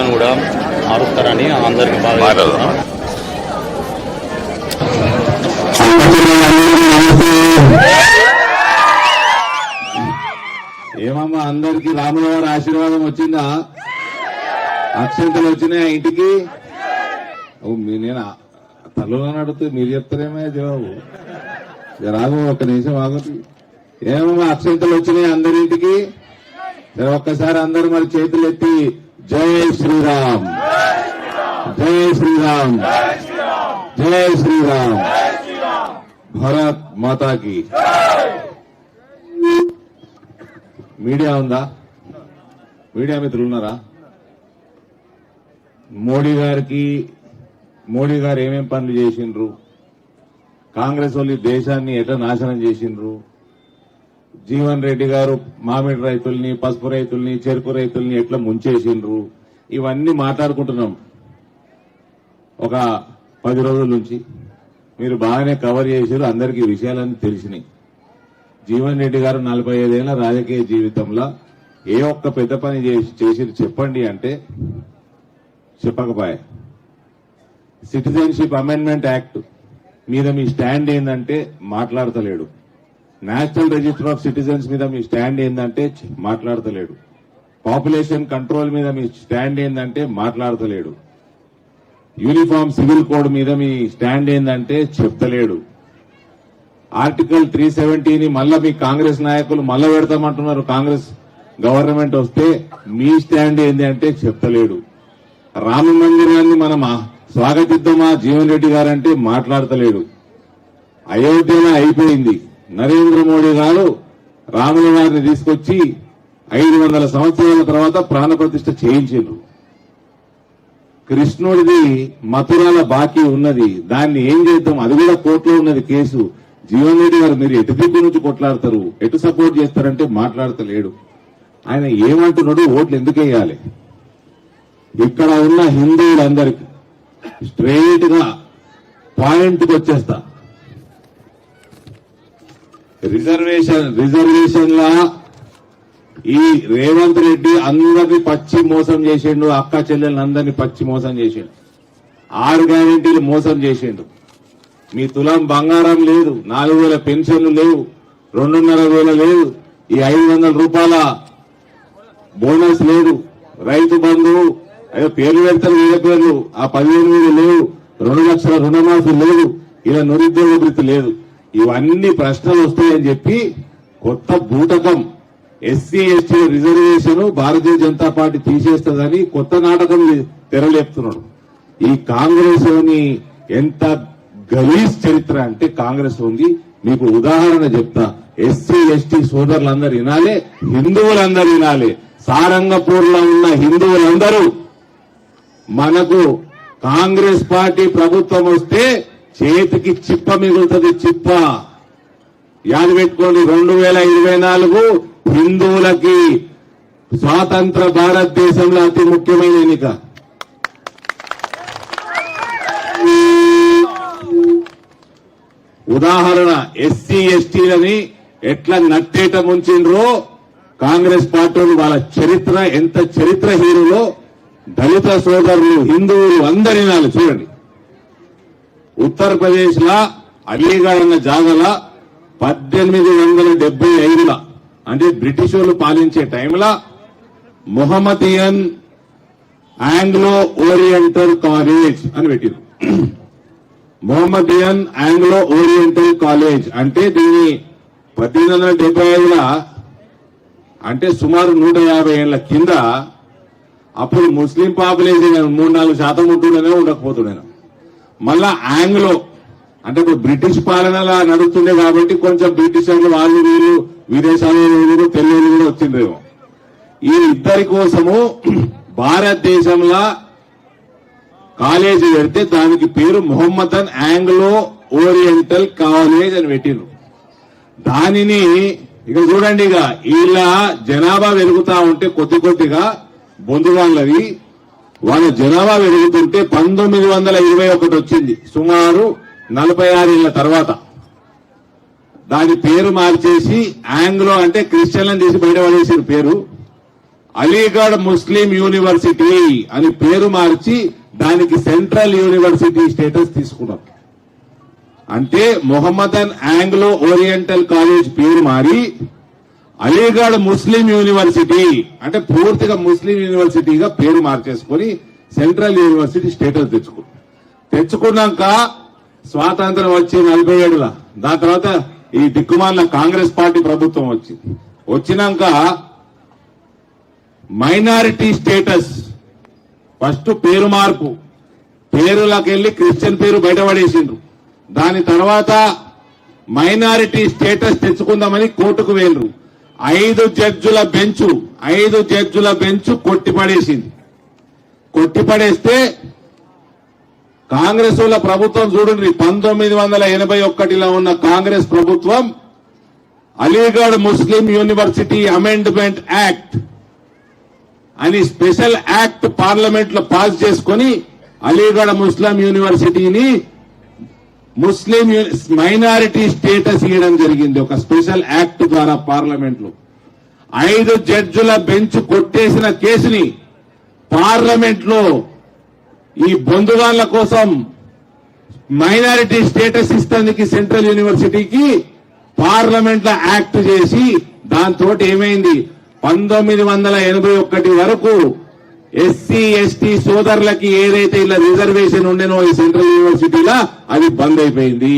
Constitution కూడా మారుస్తారని అందరికి బాగా. ఏమమ్మా అందరికి రాముల వారి ఆశీర్వాదం వచ్చిందా? అక్షంతలు వచ్చినాయా ఇంటికి? ఓ, మీ- నేను తల్లులను అడుగుతూ మీరు చెప్తారేమే జవాబు? రాదు ఒక్క నిమిషం ఆగుతుంది ఏమమ్మా అక్షంతలు వచ్చినాయి అందరింటికి సరే ఒక్కసారి అందరూ మరి చేతులు ఎత్తి జై శ్రీరామ్. జై శ్రీరామ్. జై శ్రీరామ్. భరత్ మాతాకి. మీడియా ఉందా? మీడియా మిత్రులు ఉన్నారా మోడీ గారికి మోడీ గారు ఏమేం పనులు చేసిండ్రు? కాంగ్రెస్ వాళ్ళు దేశాన్ని ఎట్లా నాశనం చేసిండ్రు? జీవన్ రెడ్డి గారు మామిడి రైతుల్ని పసుపు రైతుల్ని చెరుకు రైతుల్ని ఎట్లా ముంచేసిండ్రు? ఇవన్నీ మాట్లాడుకుంటున్నాం. ఒక పది రోజుల నుంచి మీరు బాగానే కవర్ చేసారు అందరికీ విషయాలన్నీ తెలిసినాయి. జీవన్ రెడ్డి గారు నలభై ఐదేళ్ళ రాజకీయ జీవితంలో ఏ ఒక్క పెద్ద పని చేసి చేసిరు చెప్పండి అంటే చెప్పకపోయా. సిటిజన్షిప్ అమెండ్మెంట్ యాక్ట్ మీద మీ స్టాండ్ ఏంటంటే మాట్లాడతలేడు. నేషనల్ రిజిస్టర్ ఆఫ్ సిటిజన్స్ మీద మీ స్టాండ్ ఏంటంటే మాట్లాడతలేడు. పాపులేషన్ కంట్రోల్ మీద మీ స్టాండ్ ఏంటంటే మాట్లాడతలేడు. యూనిఫామ్ సివిల్ కోడ్ మీద మీ స్టాండ్ ఏంటంటే చెప్తలేడు. ఆర్టికల్ త్రీ సెవెంటీని మళ్ళా మీ కాంగ్రెస్ నాయకులు మళ్ళా పెడతామంటున్నారు. కాంగ్రెస్ గవర్నమెంట్ వస్తే మీ స్టాండ్ ఏంది అంటే చెప్తలేడు. రామ మందిరాన్ని మనం స్వాగతిద్దామా? జీవన్ రెడ్డి గారంటే మాట్లాడతలేడు. అయోధ్యలో అయిపోయింది. నరేంద్ర మోడీ గారు రాముల వారిని తీసుకొచ్చి ఐదు వందల సంవత్సరాల తర్వాత ప్రాణప్రతిష్ఠ చేయించారు కృష్ణుడిది మథురాల బాకీ ఉన్నది. దాన్ని ఏం చేద్దాం? అది కూడా కోర్టులో ఉన్నది కేసు. జీవన్ రెడ్డి గారు మీరు ఎటు దిక్కు నుంచి కొట్లాడతారు? ఎటు సపోర్ట్ చేస్తారంటే మాట్లాడతలేడు. ఆయన ఏమంటున్నాడు ఓట్లు ఎందుకు వేయాలి? ఇక్కడ ఉన్న హిందువులందరికీ స్ట్రైట్గా పాయింట్కి వచ్చేస్తా. రిజర్వేషన్ రిజర్వేషన్ ఈ రేవంత్ రెడ్డి అందరినీ పచ్చి మోసం చేసిండు అక్క చెల్లెలందరినీ పచ్చి మోసం చేసిండు. ఆరు గ్యారెంటీలు మోసం చేసిండు. మీ తులం బంగారం లేదు నాలుగు వేల పెన్షన్లు లేవు రెండున్నర వేల లేదు ఈ ఐదు వందల రూపాయల బోనస్ లేదు. రైతు బంధు అదే పేర్లు పెడతారు వీళ్ళ పేర్లు ఆ పదిహేను వేలు లేవు రెండు లక్షల రుణమాఫీ లేదు ఇలా నిరుద్యోగ వృత్తి లేదు. ఇవన్నీ ప్రశ్నలు వస్తాయని చెప్పి కొత్త బూటకం SC ST reservation Bharatiya Janata party తీసేస్తుందని కొత్త నాటకం తెరలేపుతున్నాడు. ఈ కాంగ్రెస్ అని ఎంత గలీజ్ చరిత్ర అంటే కాంగ్రెస్ ఉంది. మీకు ఉదాహరణ చెప్తా. ఎస్సీ ఎస్టీ సోదరులందరూ వినాలి హిందువులందరూ వినాలి. సారంగపూర్లో ఉన్న హిందువులందరూ మనకు కాంగ్రెస్ పార్టీ ప్రభుత్వం వస్తే చేతికి చిప్ప మిగులుతుంది చిప్ప. యాది పెట్టుకోండి రెండు వేల ఇరవై నాలుగు హిందువులకి స్వాతంత్ర భారతదేశంలో అతి ముఖ్యమైన ఎన్నిక. ఉదాహరణ ఎస్సీ ఎస్టీలని ఎట్లా నట్టేట ముంచిండ్రో కాంగ్రెస్ పార్టీ వాళ్ళ చరిత్ర ఎంత చరిత్ర హీరోలో దళిత సోదరులు హిందువులు అందరి నాలుగు చూడండి. ఉత్తరప్రదేశ్ లా అలీగఢ్ అన్న జాగల పద్దెనిమిది వందల డెబ్బై ఐదుల అంటే బ్రిటిష్ వాళ్ళు పాలించే టైంలో మొహమ్మదియన్ ఆంగ్లో ఓరియంటల్ కాలేజ్ అని పెట్టింది మొహమ్మదియన్ ఆంగ్లో ఓరియంటల్ కాలేజ్ అంటే దీన్ని పద్దెనిమిది వందల డెబ్బై ఐదుల అంటే సుమారు నూట యాభై ఏళ్ళ కింద అప్పుడు ముస్లిం పాపులేషన్ మూడు నాలుగు శాతం ఉంటుండేనే ఉండకపోతుండేనా? మళ్ళా ఆంగ్లో అంటే ఇప్పుడు బ్రిటిష్ పాలనలా నడుస్తుండే కాబట్టి కొంచెం బ్రిటిషర్లు వాళ్ళు వీళ్ళు విదేశాల వీళ్ళు తెలుగు కూడా వచ్చిండ్రేమో. ఈ ఇద్దరి కోసము భారతదేశంలో కాలేజీ పెడితే దానికి పేరు మొహమ్మదన్ ఆంగ్లో ఓరియంటల్ కాలేజ్ అని పెట్టిండ్రు దానిని ఇక చూడండి ఇక ఇలా జనాభా పెరుగుతా ఉంటే కొద్ది కొద్దిగా బొందుగాళ్ళవి వాళ్ళ జనాభా పెరుగుతుంటే పంతొమ్మిది వందల ఇరవై ఒకటి వచ్చింది. సుమారు నలభై ఆరేళ్ళ తర్వాత. దాని పేరు మార్చేసి ఆంగ్లో అంటే క్రిస్టియన్లను తీసి బయట పడేసారు పేరు. అలీగఢ్ ముస్లిం యూనివర్సిటీ అని పేరు మార్చి దానికి సెంట్రల్ యూనివర్సిటీ స్టేటస్ తీసుకున్నాం. అంటే మొహమ్మదన్ ఆంగ్లో ఓరియంటల్ కాలేజ్ పేరు మారి అలీగఢ్ ముస్లిం యూనివర్సిటీ అంటే పూర్తిగా ముస్లిం యూనివర్సిటీగా పేరు మార్చేసుకొని సెంట్రల్ యూనివర్సిటీ స్టేటస్ తెచ్చుకుంది తెచ్చుకున్నాక స్వాతంత్రం వచ్చి నలభై ఏడులా దాని తర్వాత ఈ దిక్కుమాలిన కాంగ్రెస్ పార్టీ ప్రభుత్వం వచ్చింది. వచ్చినాక మైనారిటీ స్టేటస్ ఫస్ట్ పేరు మార్పు పేరులకు వెళ్ళి క్రిస్టియన్ పేరు బయటపడేసిండ్రు. దాని తర్వాత మైనారిటీ స్టేటస్ తెచ్చుకుందామని కోర్టుకు వెళ్ళరు ఐదు జడ్జుల బెంచు ఐదు జడ్జుల బెంచు కొట్టిపడేసింది. కొట్టిపడేస్తే కాంగ్రెస్ వాళ్ళ ప్రభుత్వం చూడండి పంతొమ్మిది వందల ఎనభై ఒకటిలో ఉన్న కాంగ్రెస్ ప్రభుత్వం Aligarh Muslim university amendment act అని స్పెషల్ యాక్ట్ పార్లమెంట్లో పాస్ చేసుకొని అలీగఢ్ ముస్లిం యూనివర్సిటీని ముస్లిం మైనారిటీ స్టేటస్ ఇవ్వడం జరిగింది. ఒక స్పెషల్ యాక్ట్ ద్వారా పార్లమెంట్లో ఐదు జడ్జుల బెంచ్ కొట్టేసిన కేసుని పార్లమెంట్లో ఈ బంధువాళ్ళ కోసం మైనారిటీ స్టేటస్ ఇస్తానికి సెంట్రల్ యూనివర్సిటీకి పార్లమెంట్లో యాక్ట్ చేసి దాంతో ఏమైంది? పంతొమ్మిది వందల ఎనభై ఒకటి వరకు ఎస్సీ ఎస్టీ సోదరులకి ఏదైతే ఇలా రిజర్వేషన్ ఉండేనో ఈ సెంట్రల్ యూనివర్సిటీలో అది బంద్ అయిపోయింది.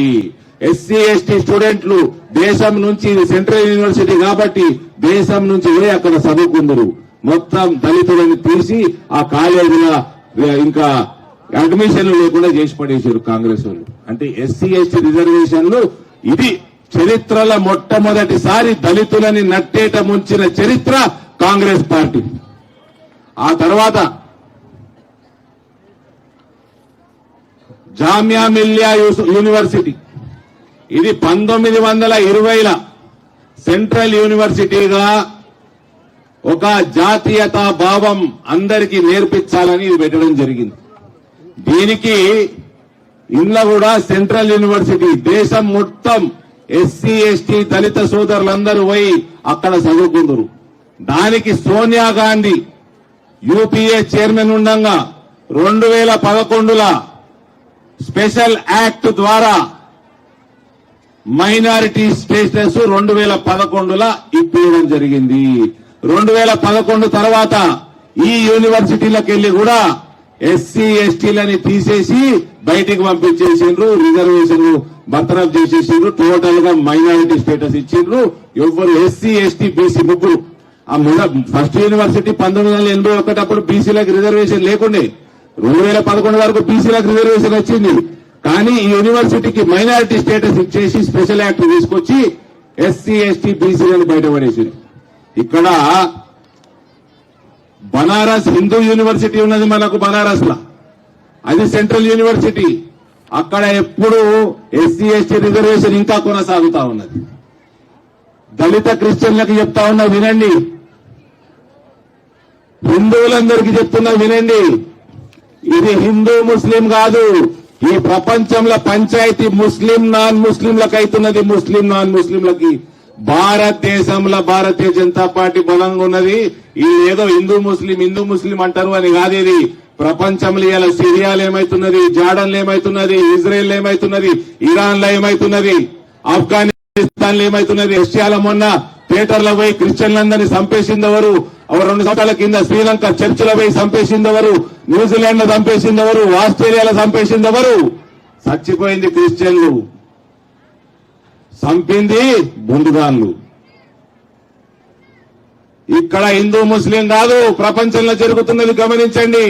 ఎస్సీ ఎస్టీ స్టూడెంట్లు దేశం నుంచి ఇది సెంట్రల్ యూనివర్సిటీ కాబట్టి దేశం నుంచి పోయి అక్కడ చదువుకుందరు మొత్తం దళితులను తీసి ఆ కాలేజీల ఇంకా అడ్మిషన్లు లేకుండా చేసి పడేసారు కాంగ్రెస్ వాళ్ళు. అంటే ఎస్సీ ఎస్టీ రిజర్వేషన్లు ఇది చరిత్రలో మొట్టమొదటిసారి దళితులని నట్టేట ముంచిన చరిత్ర కాంగ్రెస్ పార్టీ. ఆ తర్వాత జామియా మిల్లియా యూస్- యూనివర్సిటీ. ఇది పంతొమ్మిది వందల ఇరవైల సెంట్రల్ యూనివర్సిటీగా ఒక జాతీయతా భావం అందరికీ నేర్పించాలని ఇది పెట్టడం జరిగింది. దీనికి ఇంట్లో కూడా సెంట్రల్ యూనివర్సిటీ. దేశం మొత్తం ఎస్సీ ఎస్టీ దళిత సోదరులందరూ పోయి అక్కడ చదువుకుందరు. దానికి సోనియా గాంధీ యూపీఏ చైర్మన్ ఉండగా రెండు వేల పదకొండుల స్పెషల్ యాక్ట్ ద్వారా మైనారిటీ స్టేటస్ రెండు వేల పదకొండుల ఇప్పించడం జరిగింది. రెండు వేల పదకొండు తర్వాత ఈ యూనివర్సిటీలకు వెళ్ళి కూడా ఎస్సీ ఎస్టీలని తీసేసి బయటికి పంపించేసిండ్రు రిజర్వేషన్లు బర్తరఫ్ చేసేసిండ్రు టోటల్గా మైనారిటీ స్టేటస్ ఇచ్చిండ్రు. ఎవరు ఎస్సీ ఎస్టీ బీసీ ముగ్గురు ఫస్ట్ యూనివర్సిటీ పంతొమ్మిది వందల ఎనభై ఒకటి అప్పుడు బీసీలకు రిజర్వేషన్ లేకుండే. రెండు వేల పదకొండు వరకు బీసీలకు రిజర్వేషన్ వచ్చింది. కానీ ఈ యూనివర్సిటీకి మైనారిటీ స్టేటస్ ఇచ్చేసి స్పెషల్ యాక్ట్ తీసుకొచ్చి ఎస్సీ ఎస్టీ బీసీలను బయటపడేసింది. ఇక్కడ బనారస్ హిందూ యూనివర్సిటీ ఉన్నది మనకు బనారస్ లా అది సెంట్రల్ యూనివర్సిటీ. అక్కడ ఎప్పుడు ఎస్సీ ఎస్టీ రిజర్వేషన్ ఇంకా కొనసాగుతా ఉన్నది. దళిత క్రిస్టియన్లకు చెప్తా ఉన్నా వినండి. హిందువులందరికీ చెప్తున్నా వినండి. ఇది హిందూ ముస్లిం కాదు. ఈ ప్రపంచంలో పంచాయతీ ముస్లిం నాన్ ముస్లింలకు అవుతున్నది ముస్లిం నాన్ ముస్లింలకి భారతదేశంలో భారతీయ జనతా పార్టీ బలంగా ఉన్నది. ఇది ఏదో హిందూ ముస్లిం హిందూ ముస్లిం అంటారు అని కాదు ఇది. ప్రపంచంలో ఇలా సిరియాలో ఏమైతున్నది జార్డన్లు ఏమైతున్నది ఇజ్రాయెల్ ఏమైతున్నది ఇరాన్లో ఏమైతున్నది ఆఫ్ఘనిస్తాన్లో ఏమైతున్నది రష్యాలో మొన్న థియేటర్లో పోయి క్రిస్టియన్లందరినీ చంపేసింది ఎవరు? ఓ రెండు సంవత్సరాల కింద శ్రీలంక చర్చిలో పోయి చంపేసింది ఎవరు న్యూజిలాండ్లో చంపేసింది ఎవరు ఆస్ట్రేలియాలో చంపేసింది ఎవరు చచ్చిపోయింది క్రిస్టియన్లు చంపింది బొందుగాన్లు ఇక్కడ హిందూ ముస్లిం కాదు ప్రపంచంలో జరుగుతున్నది గమనించండి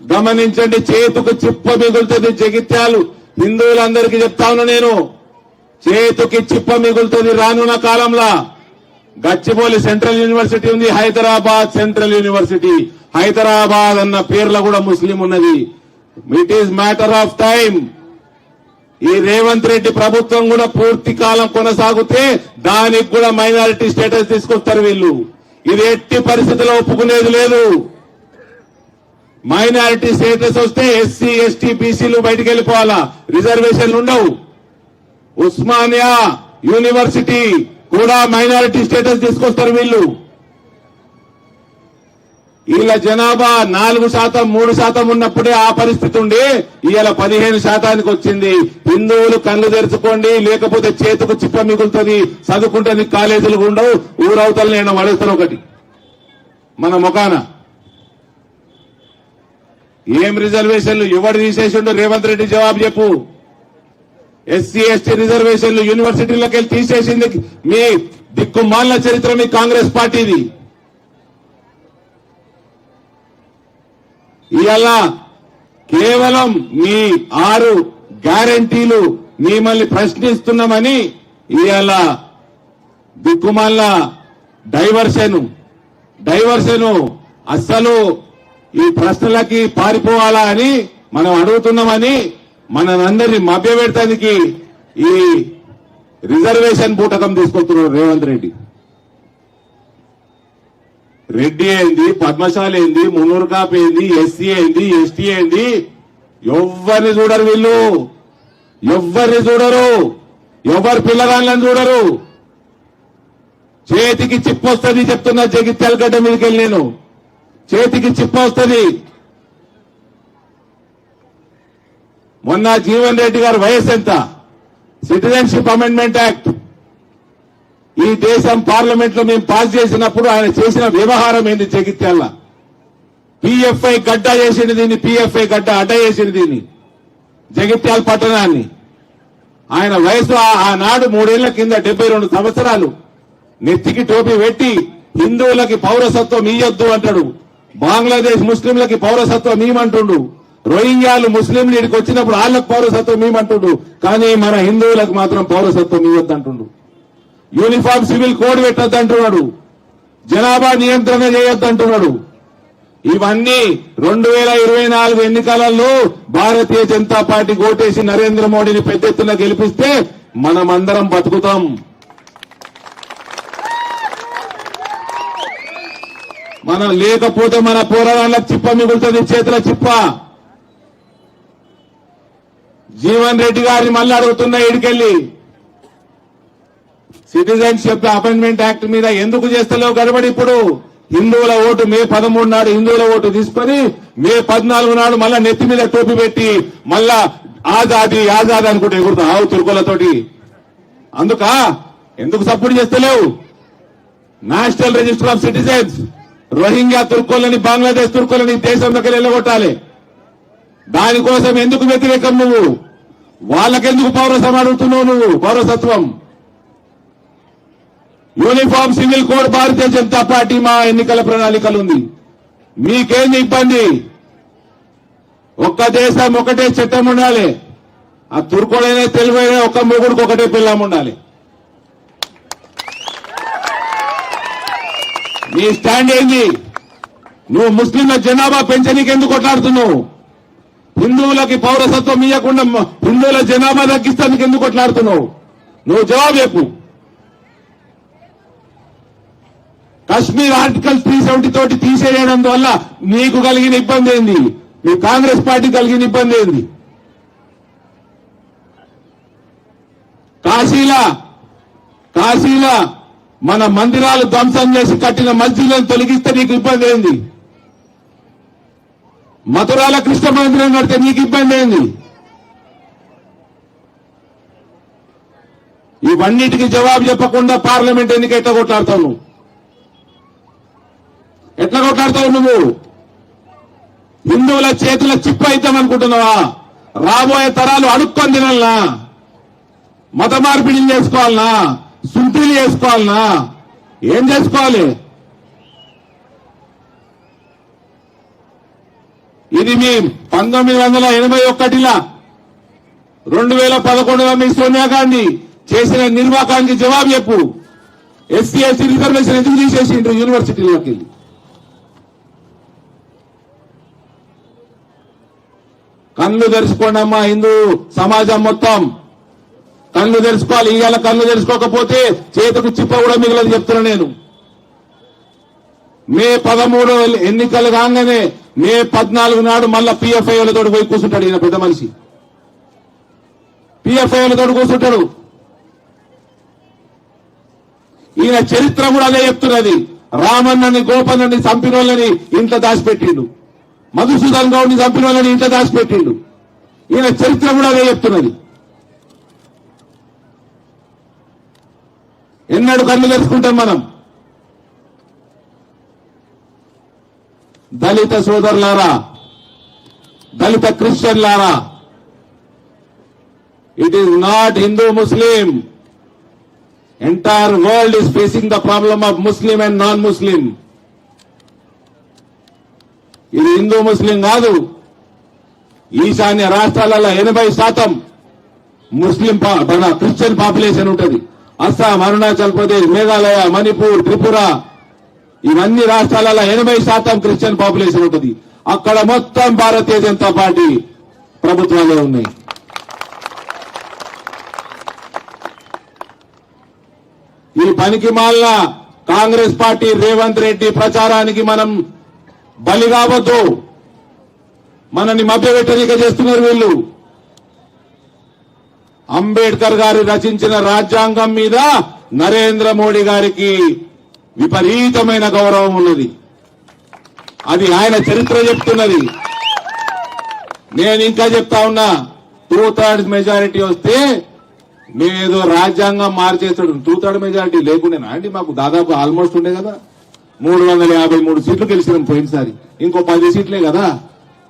గమనించండి చేతుకు చిప్ప మిగులుతుంది జగిత్యాలు హిందువులందరికీ చెప్తాను నేను చేతుకి చిప్ప మిగులుతుంది రానున్న కాలంలో గచ్చిబౌలి సెంట్రల్ యూనివర్సిటీ ఉంది హైదరాబాద్ సెంట్రల్ యూనివర్సిటీ. హైదరాబాద్ అన్న పేర్లో కూడా ముస్లిం ఉన్నది. It is matter of time ఈ రేవంత్ రెడ్డి ప్రభుత్వం కూడా పూర్తి కాలం కొనసాగితే దానికి కూడా మైనారిటీ స్టేటస్ తీసుకొస్తారు వీళ్ళు. ఇది ఎట్టి పరిస్థితిలో ఒప్పుకునేది లేదు. మైనారిటీ స్టేటస్ వస్తే ఎస్సీ ఎస్టీ బీసీలు బయటికి వెళ్ళిపోవాలా? రిజర్వేషన్లు ఉండవు. ఉస్మానియా యూనివర్సిటీ కూడా మైనారిటీ స్టేటస్ తీసుకొస్తారు వీళ్ళు. వీళ్ళ జనాభా నాలుగు శాతం మూడు శాతం ఉన్నప్పుడే ఆ పరిస్థితి ఉండి ఇవాళ పదిహేను శాతానికి వచ్చింది. హిందువులు కళ్ళు తెరుచుకోండి లేకపోతే చేతుకు చిప్ప మిగులుతుంది చదువుకుంటే కాలేజీలు ఉండవు ఊరవుతలు నేను అడుగుతాను ఒకటి. మన ముఖాన. ఏం రిజర్వేషన్లు ఎవడు తీసేసిండు రేవంత్ రెడ్డి జవాబు చెప్పు. ఎస్సీ ఎస్టీ రిజర్వేషన్లు యూనివర్సిటీలోకి వెళ్ళి తీసేసింది మీ దిక్కుమాలిన చరిత్ర మీ కాంగ్రెస్ పార్టీది. ఇవాళ కేవలం మీ ఆరు గ్యారంటీలు మిమ్మల్ని ప్రశ్నిస్తున్నామని ఇవాళ దిక్కుమాల డైవర్షన్ డైవర్షన్ అస్సలు ఈ ప్రశ్నలకి పారిపోవాలా అని మనం అడుగుతున్నామని మనందరినీ మభ్యపెడతానికి ఈ రిజర్వేషన్ పూటకం తీసుకొస్తున్నాడు రేవంత్ రెడ్డి. రెడ్డి ఏంది పద్మశాలి ఏంది మున్నూరు కాపు ఏంది ఎస్సీ ఏంది ఎస్టీ ఏంది? ఎవరిని చూడరు వీళ్ళు. ఎవరిని చూడరు. ఎవరు పిల్లగాళ్ళని చూడరు. చేతికి చిప్ప వస్తుంది చెప్తున్నా జగిత్యాల గడ్డ మీదకి నేను. చేతికి చిప్ప మొన్న జీవన్ రెడ్డి గారి వయసు ఎంత? సిటిజన్షిప్ అమెండ్మెంట్ యాక్ట్ ఈ దేశం పార్లమెంట్లో మేము పాస్ చేసినప్పుడు ఆయన చేసిన వ్యవహారం ఏంది జగిత్యాల? పిఎఫ్ఐ గడ్డ చేసింది దీన్ని పిఎఫ్ఐ గడ్డ అడ్డ చేసింది దీన్ని జగిత్యాల పట్టణాన్ని. ఆయన వయసు ఆ- ఆనాడు మూడేళ్ళ కింద డెబ్బై రెండు సంవత్సరాలు. నెత్తికి టోపీ పెట్టి హిందువులకి పౌరసత్వం ఇయ్యొద్దు అంటాడు. బంగ్లాదేశ్ ముస్లింలకి పౌరసత్వం ఇవ్వమంటుండు. రోహింగ్యాలు ముస్లింలు ఇక్కడికి వచ్చినప్పుడు వాళ్ళకి పౌరసత్వం ఇవ్వమంటుండు కానీ మన హిందువులకు మాత్రం పౌరసత్వం ఇవ్వద్దంటుండు. యూనిఫామ్ సివిల్ కోడ్ పెట్టద్దు అంటున్నాడు జనాభా నియంత్రణ చేయొద్దంటున్నాడు. ఇవన్నీ రెండు వేల ఇరవై నాలుగు ఎన్నికలలో భారతీయ జనతా పార్టీ ఓటేసి నరేంద్ర మోడీని పెద్ద ఎత్తున గెలిపిస్తే మనమందరం బతుకుతాం. మనం లేకపోతే మన పోరాటాలకు చిప్ప మిగులుతుంది చేతుల చిప్ప. జీవన్ రెడ్డి గారిని మళ్ళీ అడుగుతున్నా ఇడికెళ్ళి సిటిజన్షిప్ అపాయింట్మెంట్ యాక్ట్ మీద ఎందుకు చేస్తలేవు గడబడి ఇప్పుడు? హిందువుల ఓటు మే పదమూడు నాడు హిందువుల ఓటు తీసుకొని మే పద్నాలుగు నాడు మళ్ళా నెత్తి మీద టోపీ పెట్టి మళ్ళా ఆజాది ఆజాద్ అనుకుంటే ఎగురుతా ఆవు తురుకులతోటి అందుక? ఎందుకు support చేస్తలేవు? National register of citizens Rohingya తుర్కోలని Bangladesh తుర్కోలని దేశంలోకి వెళ్ళగొట్టాలి. దానికోసం ఎందుకు వ్యతిరేకం నువ్వు? వాళ్ళకెందుకు పౌరసం అడుగుతున్నావు నువ్వు? పౌరసత్వం. Uniform civil code Bharatiya Janata party మా ఎన్నికల ప్రణాళికలు ఉంది మీకేంది ఇబ్బంది? ఒక్క దేశం ఒకటే చట్టం ఉండాలి. ఆ తుర్కోడైనా తెలివైన ఒక్క మొగుడికి ఒకటే పిల్లం ఉండాలి. నీ స్టాండ్ ఏంది? నువ్వు ముస్లింల జనాభా పెంచనీకెందుకు కొట్లాడుతున్నావు? హిందువులకి పౌరసత్వం ఇవ్వకుండా హిందువుల జనాభా తగ్గిస్తానికి ఎందుకు కొట్లాడుతున్నావు? నువ్వు జవాబు చెప్పు. కశ్మీర్ ఆర్టికల్ త్రీ సెవెంటీ తోటి తీసేయడం వల్ల నీకు కలిగిన ఇబ్బంది ఏంది? మీ కాంగ్రెస్ పార్టీ కలిగిన ఇబ్బంది ఏంది? కాశీలా కాశీలా మన మందిరాలు ధ్వంసం చేసి కట్టిన మస్జిద్లను తొలగిస్తే నీకు ఇబ్బంది ఏంది? మధురాల కృష్ణ మందిరం కడితే నీకు ఇబ్బంది ఏంది? ఇవన్నిటికి జవాబు చెప్పకుండా పార్లమెంట్ ఎన్నిక ఎట్లా కొట్లాడతావు నువ్వు? ఎట్లా కొట్లాడతావు నువ్వు? హిందువుల చేతుల చిప్ప అవుతాం అనుకుంటున్నావా? రాబోయే తరాలు అడుక్కొని తినాలనా? మత మార్పిడిలు చేసుకోవాలనా? సుంటీలు చేసుకోవాలనా? ఏం చేసుకోవాలి? ఇది మీ పంతొమ్మిది వందల ఎనభై ఒకటిలా రెండు వేల పదకొండులో మీ సోనియా గాంధీ చేసిన నిర్వాకానికి జవాబు చెప్పు. ఎస్సీ ఎస్టీ రిజర్వేషన్ ఎందుకు తీసేసిండ్రు యూనివర్సిటీలోకి వెళ్ళి? కళ్ళు తెరుచుకోండమ్మా హిందూ సమాజం మొత్తం. కళ్ళు తెరుచుకోవాలి. ఇవాళ కళ్ళు తెరుచుకోకపోతే చేతుకు చిప్ప కూడా మిగిలిన చెప్తున్నా నేను. మే పదమూడు ఎన్నికలు కాగానే మే పద్నాలుగు నాడు మళ్ళా పిఎఫ్ఐలతో పోయి కూర్చుంటాడు ఈయన పెద్ద మనిషి. పిఎఫ్ఐలతో కూర్చుంటాడు. ఈయన చరిత్ర కూడా అదే చెప్తున్నది. రామన్నని గోపన్నని చంపిన వాళ్ళని ఇంట్లో దాచిపెట్టిండు. మధుసూదన్ గౌడ్ని చంపిన వాళ్ళని ఇంట్లో దాచిపెట్టిండు. ఈయన చరిత్ర కూడా అదే చెప్తున్నది. ఎన్నడు కన్ను తెలుసుకుంటాం మనం. దళిత సోదరులారా దళిత క్రిస్టియన్లారా it is not Hindu Muslim entire world is facing the problem of Muslim and non Muslim ఇది హిందూ ముస్లిం కాదు. ఈశాన్య రాష్ట్రాలలో ఎనభై శాతం ముస్లిం మన క్రిస్టియన్ పాపులేషన్ ఉంటుంది. అస్సాం అరుణాచల్ ప్రదేశ్ మేఘాలయ మణిపూర్ త్రిపుర ఇవన్నీ రాష్ట్రాలలో ఎనభై శాతం క్రిస్టియన్ పాపులేషన్ ఉంటుంది. అక్కడ మొత్తం భారతీయ జనతా పార్టీ ప్రభుత్వాలే ఉన్నాయి. ఈ పనికి మాలిన కాంగ్రెస్ పార్టీ రేవంత్ రెడ్డి ప్రచారానికి మనం బలి కావద్దు. మనని మభ్యవ్యతిరేక చేస్తున్నారు వీళ్ళు. అంబేద్కర్ గారు రచించిన రాజ్యాంగం మీద నరేంద్ర మోడీ గారికి విపరీతమైన గౌరవం ఉన్నది. అది ఆయన చరిత్ర చెప్తున్నది. నేను ఇంకా చెప్తా ఉన్నా టూ థర్డ్స్ మెజారిటీ వస్తే మేమేదో రాజ్యాంగం మార్చేస్తాడు. టూ థర్డ్ మెజారిటీ లేకుండేనా అండి? మాకు దాదాపు ఆల్మోస్ట్ ఉండే కదా. మూడు వందల యాభై మూడు సీట్లు గెలిచినాం పోయినసారి. ఇంకో పది సీట్లే కదా.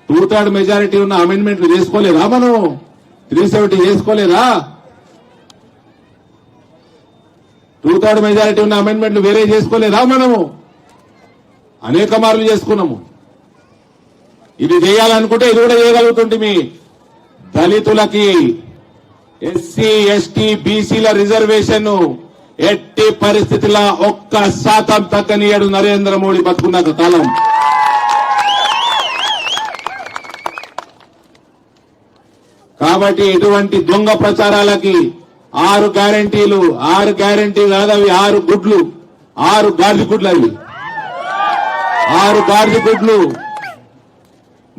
టూ థర్డ్ మెజారిటీ ఉన్న అమెండ్మెంట్లు చేసుకోలేదా మనం? త్రీ సెవెంటీ చేసుకోలేదా? టూ థర్డ్ మెజారిటీ ఉన్న అమెండ్మెంట్లు వేరే చేసుకోలేదా మనము? అనేక మార్లు చేసుకున్నాము. ఇది చేయాలనుకుంటే ఇది కూడా చేయగలుగుతుంది మీ దళితులకి ఎస్సీ ఎస్టీ బీసీల రిజర్వేషన్ ఎట్టి పరిస్థితుల ఒక్క శాతం తగ్గనీయడు నరేంద్ర మోడీ బతుకున్న కాలం. కాబట్టి ఎటువంటి దొంగ ప్రచారాలకి ఆరు గ్యారంటీలు ఆరు గ్యారంటీ అవి ఆరు గుడ్లు. ఆరు గాడిద గుడ్లు అవి. ఆరు గాడిద గుడ్లు.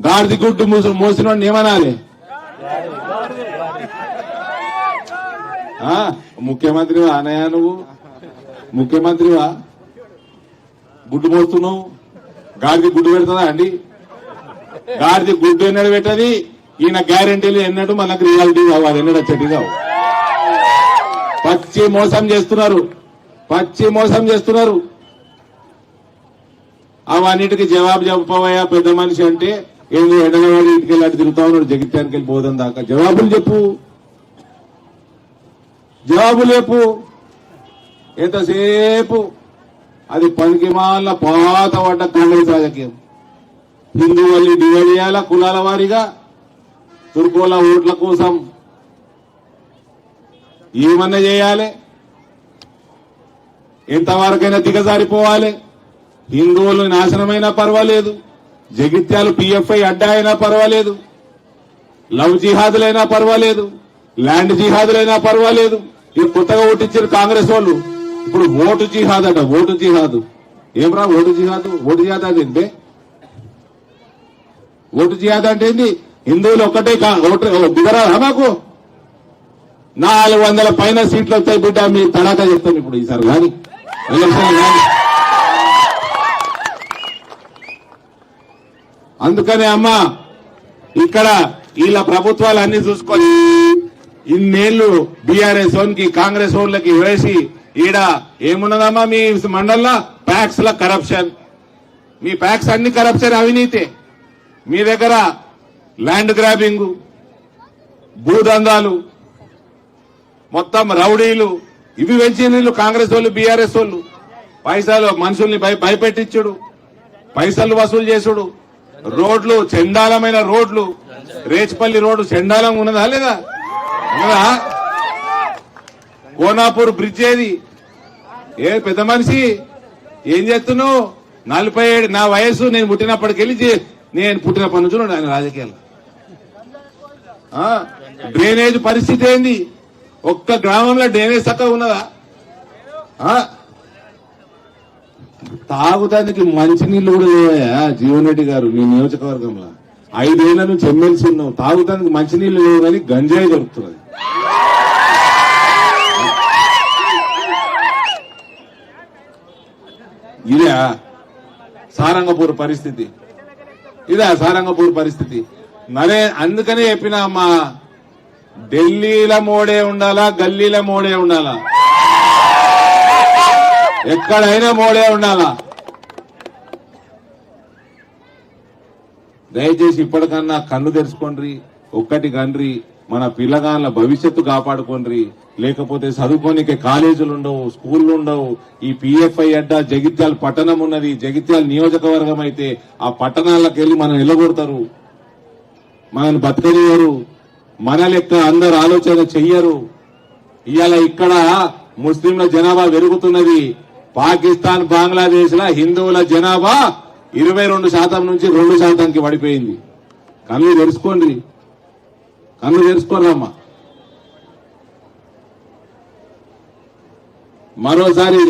గాడిద గుడ్డు మూసి మోసిన ఏమనాలి? ఆ, ముఖ్యమంత్రివా అనయా నువ్వు? ముఖ్యమంత్రివా? గుడ్డు మోస్తున్నావు? గాడిది గుడ్డు పెడుతుందా అండి? గాడిది గుడ్డు ఎన్నడు పెట్టది? ఈయన గ్యారంటీలు ఎన్నడు? మనకు రియాలిటీ కావాలి. అది ఎన్నడు వచ్చేది కావు. పచ్చి మోసం చేస్తున్నారు. పచ్చి మోసం చేస్తున్నారు. అవన్నిటికీ జవాబు చెప్పవయ్యా పెద్ద మనిషి అంటే ఏదో ఎండలవాడి ఇంటికి వెళ్ళి అటు తిరుగుతా ఉన్నాడు జగిత్యానికి వెళ్ళి పోదాం దాకా. జవాబులు చెప్పు. జవాబు లేపు ఎంతసేపు? అది పనికి మాల పాత పడ్డ కాంగ్రెస్ రాజకీయం. హిందువుల్ని డివైడ్ చేయాలా కులాల వారీగా? తుర్కోల ఓట్ల కోసం ఏమన్నా చేయాలి? ఎంతవరకైనా దిగజారిపోవాలి. హిందువులు నాశనమైనా పర్వాలేదు. జగిత్యాలు పిఎఫ్ఐ అడ్డా అయినా పర్వాలేదు. లవ్ జిహాదులైనా పర్వాలేదు. ల్యాండ్ జిహాదులైనా పర్వాలేదు. ఇది కొత్తగా ఓటించారు కాంగ్రెస్ వాళ్ళు. ఇప్పుడు ఓటు జిహాద్ అట ఓటు జిహాదు. ఏమ్రా ఓటు జిహాదు? ఓటు జిహాద్ అది ఏంటి ఓటు జిహాద్ అంటే ఏంది? హిందువులు ఒక్కటే కా- ఓటు దిగరా మాకు. నాలుగు వందల పైన సీట్లు వస్తాయి బిడ్డ మీ తడాక చెప్తాను ఇప్పుడు ఈసారి. కానీ ఎలక్షన్ కానీ అందుకనే అమ్మా ఇక్కడ వీళ్ళ ప్రభుత్వాలు అన్ని చూసుకొని ఇన్నేళ్ళు బీఆర్ఎస్ ఓన్కి కాంగ్రెస్ ఓన్లకి వేసి ఈడ ఏమున్నదమ్మా మీ మండల్లో? ప్యాక్స్ ల కరప్షన్. మీ ప్యాక్స్ అన్ని కరప్షన్ అవినీతే. మీ దగ్గర ల్యాండ్ గ్రాబింగ్ భూదందాలు మొత్తం రౌడీలు ఇవి పెంచిన కాంగ్రెస్ వాళ్ళు బీఆర్ఎస్ వాళ్ళు. పైసలు మనుషుల్ని భయపెట్టించుడు. పైసలు వసూలు చేసుడు. రోడ్లు చండాలమైన రోడ్లు. రేచిపల్లి రోడ్డు చండాలం ఉన్నదా లేదా? ఉన్నదా? కోనాపూర్ బ్రిడ్జ్ ఏది? ఏ పెద్ద మనిషి? ఏం చేస్తున్నావు? నలభై ఏడు నా వయసు నేను పుట్టినప్పటికెళ్ళి నేను పుట్టినప్పటి నుంచి ఆయన రాజకీయాలు డ్రైనేజ్ పరిస్థితి ఏంది? ఒక్క గ్రామంలో డ్రైనేజ్ చక్కగా ఉన్నదా? ఆ? తాగుతానికి మంచినీళ్ళు కూడా లేవయా జీవన్ రెడ్డి గారు మీ నియోజకవర్గంలో. ఐదేళ్ళ నుంచి ఎమ్మెల్సీ ఉన్నాం. తాగుతానికి మంచినీళ్ళు లేవు కానీ గంజాయి దొరుకుతున్నది ఇదే సారంగపూర్ పరిస్థితి. ఇదే సారంగపూర్ పరిస్థితి. నరే అందుకనే చెప్పిన మా ఢిల్లీల మోడే ఉండాలా గల్లీల మోడే ఉండాలా? ఎక్కడైనా మోడే ఉండాలా? దయచేసి ఇప్పటికన్నా కన్ను తెరుచుకోండి ఒక్కటి కండ్రి మన పిల్లగాళ్ళ భవిష్యత్తు కాపాడుకోండి లేకపోతే చదువుకోనికే కాలేజీలు ఉండవు స్కూళ్ళు ఉండవు. ఈ పిఎఫ్ఐ అడ్డ జగిత్యాల పట్టణం ఉన్నది జగిత్యాల నియోజకవర్గం అయితే ఆ పట్టణాలకు వెళ్ళి మనం నిలగొడతారు మనల్ని బతకనివ్వరు. మన లెక్క అందరు ఆలోచన చెయ్యరు. ఇవాళ ఇక్కడ ముస్లింల జనాభా పెరుగుతున్నది. పాకిస్తాన్ బంగ్లాదేశ్ ల హిందువుల జనాభా ఇరవై రెండు శాతం నుంచి రెండు శాతానికి పడిపోయింది. కళ్ళు తెరుచుకోండి. కళ్ళు తెరుచుకోరమ్మా. మరోసారి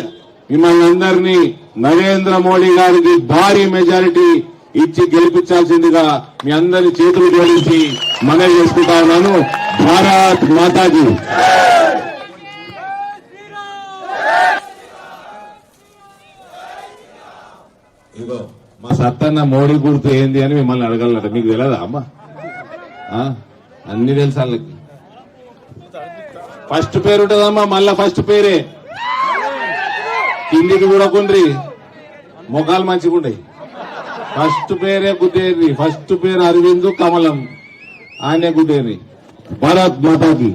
మిమ్మల్ని అందరినీ నరేంద్ర మోడీ గారికి భారీ మెజారిటీ ఇచ్చి గెలిపించాల్సిందిగా మీ అందరి చేతులు జోడించి మనవి చేసుకుంటా ఉన్నాను భారత్ మాతాజీ. ఇగో మా సత్తన్న మోడీ గుర్తు ఏంది అని మిమ్మల్ని అడగలట మీకు తెలియదా అమ్మా? ఆ? అన్ని తెలుసు వాళ్ళకి. ఫస్ట్ పేరు ఉంటుందమ్మా మళ్ళా ఫస్ట్ పేరే. కిందికి కొండ్రి మొఖాలు మంచిగా ఫస్ట్ పేరే గుద్దేది ఫస్ట్ పేరు అరవింద్ కమలం. ఆయనే గుద్దేరి భారత్ మాతాకి